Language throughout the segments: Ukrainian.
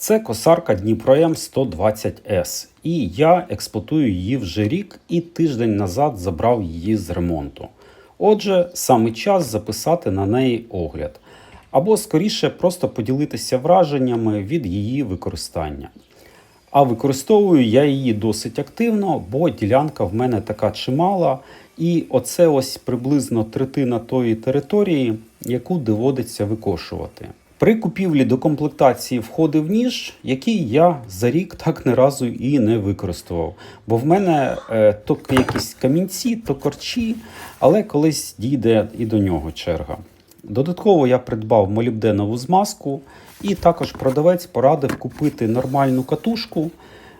Це косарка Дніпром 120С, і я експлуатую її вже рік і тиждень назад забрав її з ремонту. Отже, саме час записати на неї огляд, або скоріше просто поділитися враженнями від її використання. А використовую я її досить активно, бо ділянка в мене така чимала, і оце ось приблизно третина тої території, яку доводиться викошувати. При купівлі до комплектації входив ніж, який я за рік так не разу і не використовував. Бо в мене е, то якісь камінці, то корчі, але колись дійде і до нього черга. Додатково я придбав молібденову змазку, і також продавець порадив купити нормальну катушку,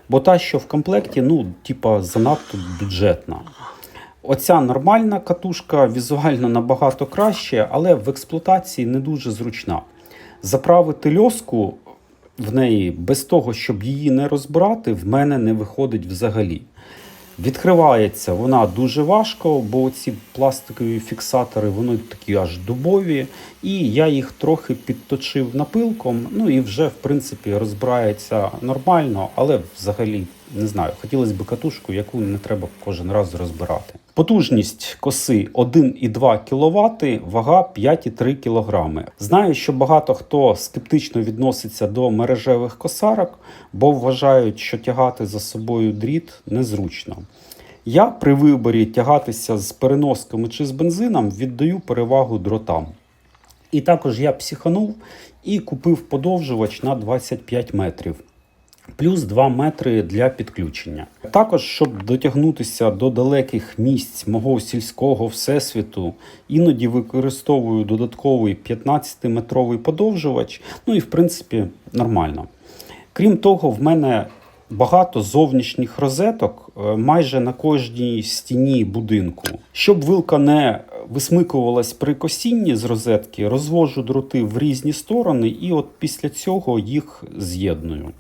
бо та, що в комплекті, ну, типа, занадто бюджетна. Оця нормальна катушка візуально набагато краще, але в експлуатації не дуже зручна. Заправити льоску в неї без того, щоб її не розбирати, в мене не виходить взагалі. Відкривається вона дуже важко, бо ці пластикові фіксатори вони такі аж дубові, і я їх трохи підточив напилком. Ну і вже в принципі розбирається нормально, але взагалі не знаю. Хотілося б катушку, яку не треба кожен раз розбирати. Потужність коси 1,2 кВт, вага 5,3 кг. Знаю, що багато хто скептично відноситься до мережевих косарок, бо вважають, що тягати за собою дріт незручно. Я при виборі тягатися з переносками чи з бензином віддаю перевагу дротам. І також я психанув і купив подовжувач на 25 метрів. Плюс 2 метри для підключення. Також, щоб дотягнутися до далеких місць мого сільського всесвіту, іноді використовую додатковий 15-метровий подовжувач. Ну і в принципі нормально. Крім того, в мене багато зовнішніх розеток е, майже на кожній стіні будинку. Щоб вилка не висмикувалась при косінні з розетки, розвожу дроти в різні сторони, і от після цього їх з'єдную.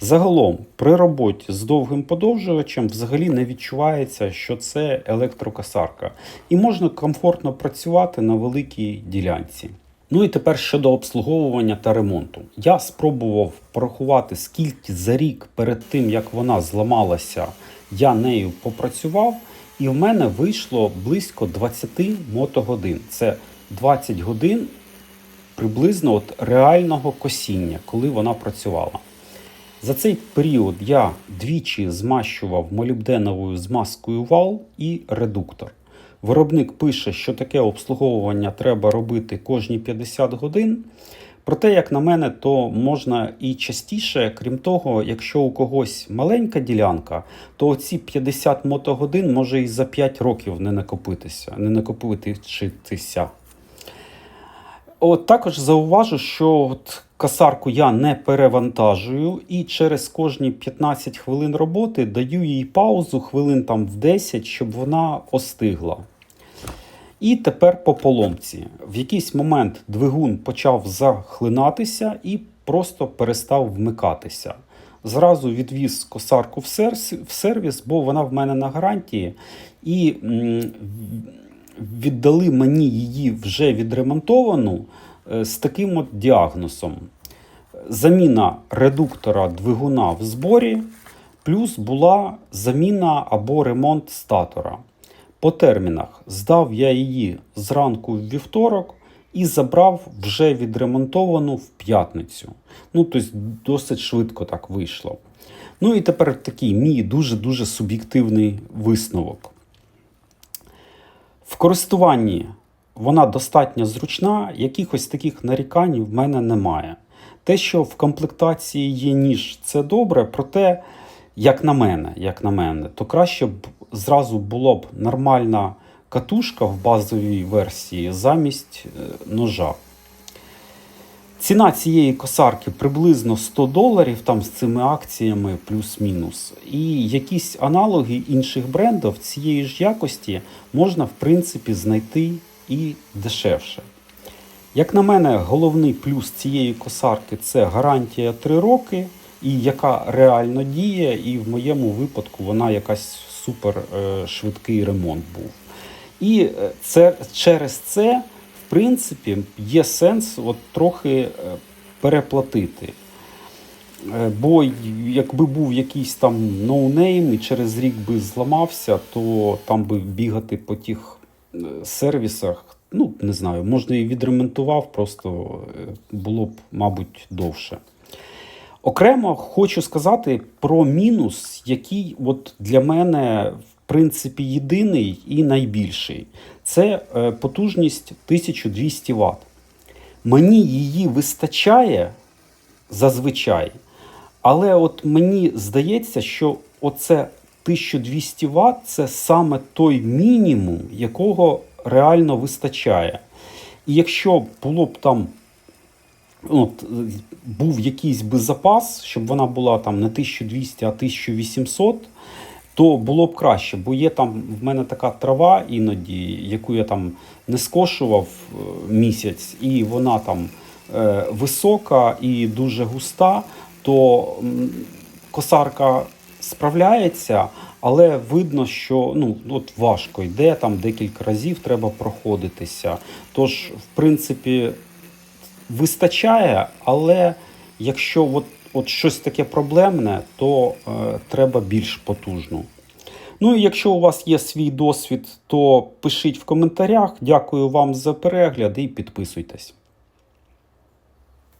Загалом, при роботі з довгим подовжувачем взагалі не відчувається, що це електрокосарка, і можна комфортно працювати на великій ділянці. Ну і тепер щодо обслуговування та ремонту. Я спробував порахувати, скільки за рік перед тим, як вона зламалася, я нею попрацював, і в мене вийшло близько 20 мотогодин. Це 20 годин приблизно от реального косіння, коли вона працювала. За цей період я двічі змащував молібденовою змазкою вал і редуктор. Виробник пише, що таке обслуговування треба робити кожні 50 годин. Проте, як на мене, то можна і частіше, крім того, якщо у когось маленька ділянка, то ці 50 мотогодин може і за 5 років не накопитися, не накопитися. От також зауважу, що от касарку я не перевантажую, і через кожні 15 хвилин роботи даю їй паузу хвилин там в 10, щоб вона остигла. І тепер по поломці. В якийсь момент двигун почав захлинатися і просто перестав вмикатися. Зразу відвіз косарку в сервіс, бо вона в мене на гарантії. І віддали мені її вже відремонтовану з таким от діагнозом. Заміна редуктора двигуна в зборі, плюс була заміна або ремонт статора. По термінах здав я її зранку в вівторок і забрав вже відремонтовану в п'ятницю. Ну, тобто, досить швидко так вийшло. Ну і тепер такий мій дуже-дуже суб'єктивний висновок. В користуванні вона достатньо зручна, якихось таких нарікань в мене немає. Те, що в комплектації є ніж, це добре, проте, як на мене, як на мене, то краще б зразу було б нормальна катушка в базовій версії замість е, ножа. Ціна цієї косарки приблизно 100 доларів там з цими акціями плюс-мінус. І якісь аналоги інших брендів цієї ж якості можна, в принципі, знайти і дешевше. Як на мене, головний плюс цієї косарки це гарантія 3 роки, і яка реально діє, і в моєму випадку вона якась супер е, швидкий ремонт був. І е, це через це в принципі, є сенс от трохи е, переплатити. Бо якби був якийсь там ноунейм і через рік би зламався, то там би бігати по тих сервісах, ну не знаю, можна і відремонтував, просто було б, мабуть, довше. Окремо хочу сказати про мінус, який от для мене в принципі єдиний і найбільший. Це е, потужність 1200 Вт. Мені її вистачає зазвичай, але от мені здається, що оце 1200 Вт це саме той мінімум, якого реально вистачає. І якщо було б там от, був якийсь би запас, щоб вона була там не 1200, а 1800, то було б краще. Бо є там в мене така трава іноді, яку я там не скошував е, місяць, і вона там е, висока і дуже густа, то косарка справляється, але видно, що ну, от важко йде, там декілька разів треба проходитися. Тож, в принципі, вистачає, але якщо от, от щось таке проблемне, то е, треба більш потужно. Ну і якщо у вас є свій досвід, то пишіть в коментарях. Дякую вам за перегляд і підписуйтесь.